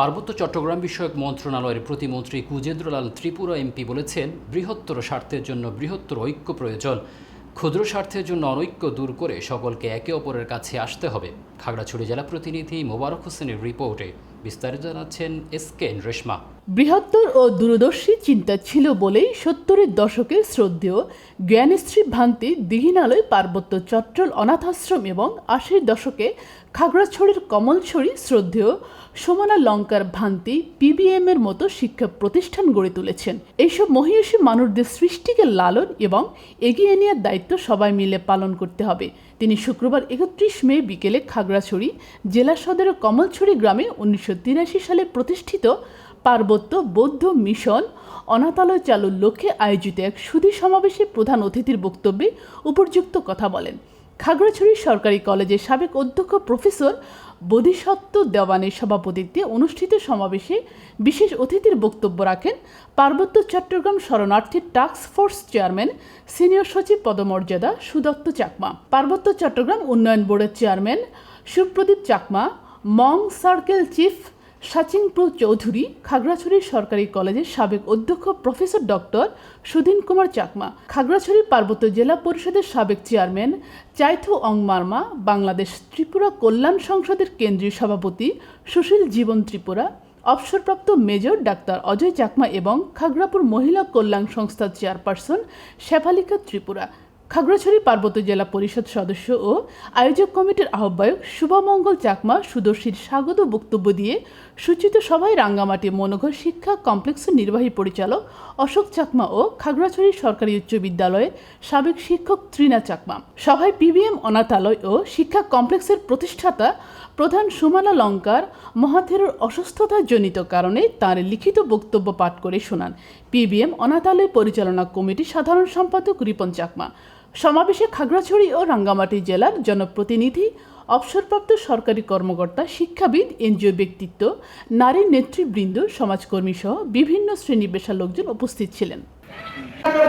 পার্বত্য চট্টগ্রাম বিষয়ক মন্ত্রণালয়ের প্রতিমন্ত্রী কুজেন্দ্রলাল ত্রিপুরা এমপি বলেছেন, বৃহত্তর স্বার্থের জন্য বৃহত্তর ঐক্য প্রয়োজন। ক্ষুদ্র স্বার্থের জন্য অনৈক্য দূর করে সকলকে একে অপরের কাছে আসতে হবে। খাগড়াছড়ি জেলা প্রতিনিধি মোবারক হোসেনের রিপোর্টে। বিস্তারিত জানাচ্ছেন এস কে রেশমা। বৃহত্তর ও দূরদর্শী চিন্তা ছিল বলেই সত্তরের দশকে শ্রদ্ধেয় জ্ঞানশ্রী ভান্তি দিঘিনালয় পার্বত্য চট্টল অনাথাশ্রম এবং আশির দশকে খাগড়াছড়ির কমলছড়ি শ্রদ্ধেয় সোমানা লঙ্কার ভান্তি পিবিএম এর মতো শিক্ষা প্রতিষ্ঠান গড়ে তুলেছেন। এইসব মহিষী মানুষদের সৃষ্টিকে লালন এবং এগিয়ে নেওয়ার দায়িত্ব সবাই মিলে পালন করতে হবে। তিনি শুক্রবার একত্রিশ মে বিকেলে খাগড়াছড়ি জেলা সদরের কমলছড়ি গ্রামে উনিশশো তিরাশি সালে প্রতিষ্ঠিত পার্বত্য বৌদ্ধ মিশন অনাতালয় চালুর লক্ষ্যে আয়োজিত এক সুধী সমাবেশে প্রধান অতিথির বক্তব্যে উপর্যুক্ত কথা বলেন। খাগড়াছড়ি সরকারি কলেজের সাবেক অধ্যক্ষ প্রফেসর বোধিসত্ত্ব দেওয়ানের সভাপতিত্বে অনুষ্ঠিত সমাবেশে বিশেষ অতিথির বক্তব্য রাখেন পার্বত্য চট্টগ্রাম শরণার্থী টাস্ক ফোর্স চেয়ারম্যান, সিনিয়র সচিব পদমর্যাদা সুদত্ত চাকমা, পার্বত্য চট্টগ্রাম উন্নয়ন বোর্ডের chairman Supradip Chakma, Mong circle chief Sachingprue Chowdhury Khagrachari সরকারি কলেজের সাবেক অধ্যক্ষ প্রফেসর ডক্টর সুধীন কুমার চাকমা খাগড়াছড়ি পার্বত্য জেলা পরিষদের সাবেক চেয়ারম্যান চাইথু অং মার্মা বাংলাদেশ ত্রিপুরা কল্যাণ সংসদের কেন্দ্রীয় সভাপতি সুশীল জীবন ত্রিপুরা, অবসরপ্রাপ্ত মেজর ডাক্তার অজয় চাকমা এবং খাগড়াপুর মহিলা কল্যাণ সংস্থার চেয়ারপারসন শেফালিকা ত্রিপুরা। খাগড়াছড়ি পার্বত্য জেলা পরিষদ সদস্য ও আয়োজক কমিটির আহ্বায়ক শুভমঙ্গল চাকমা সুদর্শীর স্বাগত বক্তব্য দিয়ে সূচিত সভায় রাঙ্গামাটি মনোঘর শিক্ষা কমপ্লেক্সের নির্বাহী পরিচালক অশোক চাকমা ও খাগড়াছড়ি সরকারি উচ্চ বিদ্যালয়ের সাবেক শিক্ষক ত্রিনা চাকমা। সভায় পিবিএম অনাথালয় ও শিক্ষা কমপ্লেক্সের প্রতিষ্ঠাতা প্রধান সুমানা লঙ্কার মহাথেরোর অসুস্থতাজনিত কারণে তার লিখিত বক্তব্য পাঠ করে শোনান। পিবিএম অনাথালয় পরিচালনা কমিটির সাধারণ সম্পাদক রিপন চাকমা। সমাবেশে খাগড়াছড়ি ও রাঙ্গামাটি জেলার জনপ্রতিনিধি, অবসরপ্রাপ্ত সরকারি কর্মকর্তা, শিক্ষাবিদ, এনজিও ব্যক্তিত্ব, নারী নেতৃবৃন্দ, সমাজকর্মী সহ বিভিন্ন শ্রেণি পেশার লোকজন উপস্থিত ছিলেন। এবং